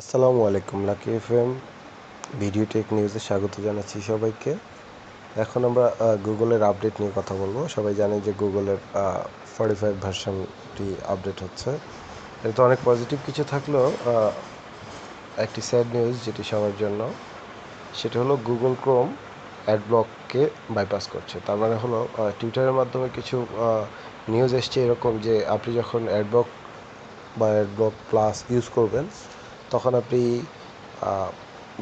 আসসালামু আলাইকুম, lucky F M video tech নিউজে স্বাগত জানাচ্ছি সবাইকে। এখন আমরা গুগলের আপডেট নিয়ে কথা বলব। সবাই জানে যে গুগলের ফর্টি ফাইভ ভার্সনটি আপডেট হচ্ছে। এটা তো অনেক পজিটিভ কিছু থাকলেও একটি স্যাড নিউজ যেটি সবার জন্য, সেটা হলো গুগল ক্রোম অ্যাড ব্লককে বাইপাস করছে। তার মানে হলো টুইটারের মাধ্যমে কিছু নিউজ এসছে এরকম যে আপনি যখন অ্যাড বা অ্যাডব্লক প্লাস ইউজ করবেন তখন আপনি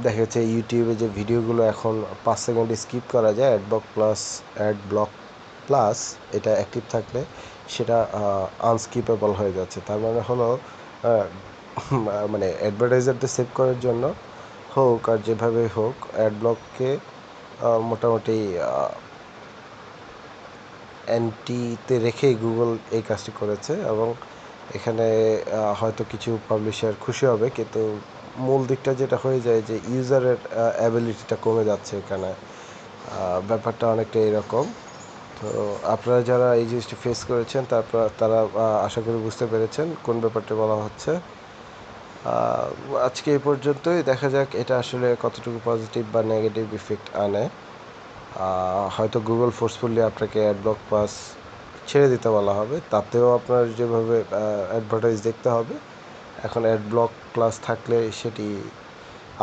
দেখা যাচ্ছে ইউটিউবে যে ভিডিওগুলো এখন পাঁচ সেকেন্ডে স্কিপ করা যায় AdBlock plus ad block plus এটা অ্যাক্টিভ থাকলে সেটা আনস্কিপেবল হয়ে যাচ্ছে। তার মানে হলো মানে অ্যাডভার্টাইজারদের সেভ করার জন্য হোক আর যেভাবে হোক অ্যাড ব্লককে মোটামুটি অ্যান্টিতে রেখেই গুগল এই কাজটি করেছে এবং এখানে হয়তো কিছু পাবলিশার খুশি হবে, কিন্তু মূল দিকটা যেটা হয়ে যায় যে ইউজারের অ্যাবিলিটিটা কমে যাচ্ছে এখানে। ব্যাপারটা অনেকটা এরকম। তো আপনারা যারা এই জিনিসটি ফেস করেছেন, তারপর তারা আশা করি বুঝতে পেরেছেন কোন ব্যাপারটা বলা হচ্ছে। আজকে এই পর্যন্তই। দেখা যাক এটা আসলে কতটুকু পজিটিভ বা নেগেটিভ ইফেক্ট আনে। হয়তো গুগল ফোর্সফুলি আপনাকে অ্যাডব্লক পাস ছেড়ে দিতে বলা হবে। তাতেও আপনার যেভাবে অ্যাডভার্টাইজ দেখতে হবে। এখন অ্যাড ব্লক ক্লাস থাকলে সেটি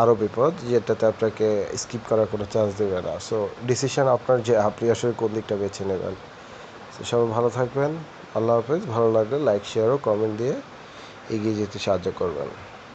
আরও বিপদ, যেটাতে আপনাকে স্কিপ করার কোনো চান্স দেবে না। সো ডিসিশন আপনার যে, আপনি আসলে কোন দিকটা বেছে নেবেন। তো সবাই ভালো থাকবেন। আল্লাহ হাফেজ। ভালো লাগলে লাইক শেয়ার ও কমেন্ট দিয়ে এগিয়ে যেতে সাহায্য করবেন।